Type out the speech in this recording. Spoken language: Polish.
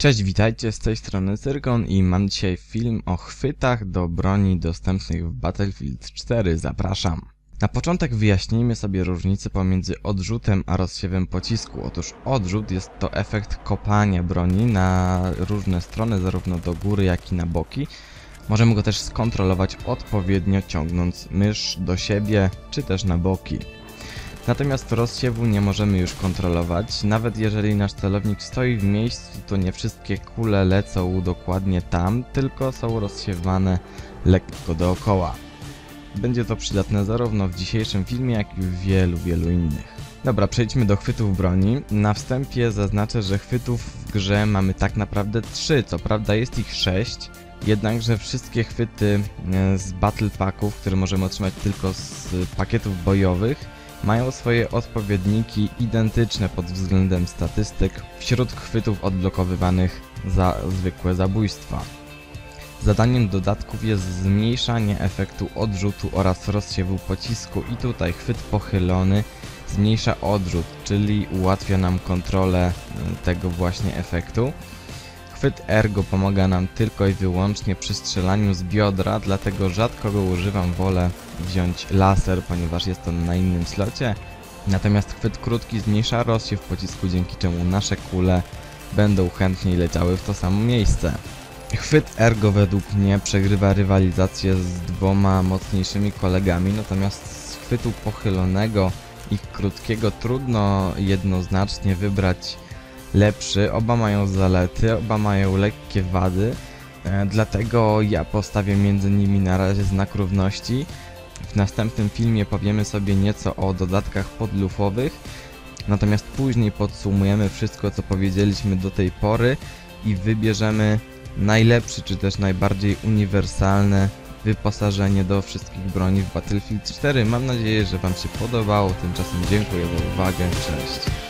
Cześć, witajcie, z tej strony Cyrgon i mam dzisiaj film o chwytach do broni dostępnych w Battlefield 4. Zapraszam. Na początek wyjaśnijmy sobie różnicę pomiędzy odrzutem a rozsiewem pocisku. Otóż odrzut jest to efekt kopania broni na różne strony, zarówno do góry jak i na boki. Możemy go też skontrolować odpowiednio ciągnąc mysz do siebie czy też na boki. Natomiast rozsiewu nie możemy już kontrolować. Nawet jeżeli nasz celownik stoi w miejscu, to nie wszystkie kule lecą dokładnie tam, tylko są rozsiewane lekko dookoła. Będzie to przydatne zarówno w dzisiejszym filmie, jak i w wielu, wielu innych. Dobra, przejdźmy do chwytów broni. Na wstępie zaznaczę, że chwytów w grze mamy tak naprawdę trzy. Co prawda jest ich sześć, jednakże wszystkie chwyty e, z Battle Packów, które możemy otrzymać tylko z pakietów bojowych, mają swoje odpowiedniki identyczne pod względem statystyk wśród chwytów odblokowywanych za zwykłe zabójstwa. Zadaniem dodatków jest zmniejszanie efektu odrzutu oraz rozsiewu pocisku i tutaj chwyt pochylony zmniejsza odrzut, czyli ułatwia nam kontrolę e, tego właśnie efektu. Chwyt ergo pomaga nam tylko i wyłącznie przy strzelaniu z biodra, dlatego rzadko go używam, wolę wziąć laser, ponieważ jest on na innym slocie. Natomiast chwyt krótki zmniejsza rozsiew pocisku, dzięki czemu nasze kule będą chętniej leciały w to samo miejsce. Chwyt ergo według mnie przegrywa rywalizację z dwoma mocniejszymi kolegami, natomiast z chwytu pochylonego i krótkiego trudno jednoznacznie wybrać lepszy. Oba mają zalety, oba mają lekkie wady, e, dlatego ja postawię między nimi na razie znak równości. W następnym filmie powiemy sobie nieco o dodatkach podlufowych, natomiast później podsumujemy wszystko co powiedzieliśmy do tej pory i wybierzemy najlepszy czy też najbardziej uniwersalne wyposażenie do wszystkich broni w Battlefield 4. Mam nadzieję, że Wam się podobało. Tymczasem dziękuję za uwagę. Cześć.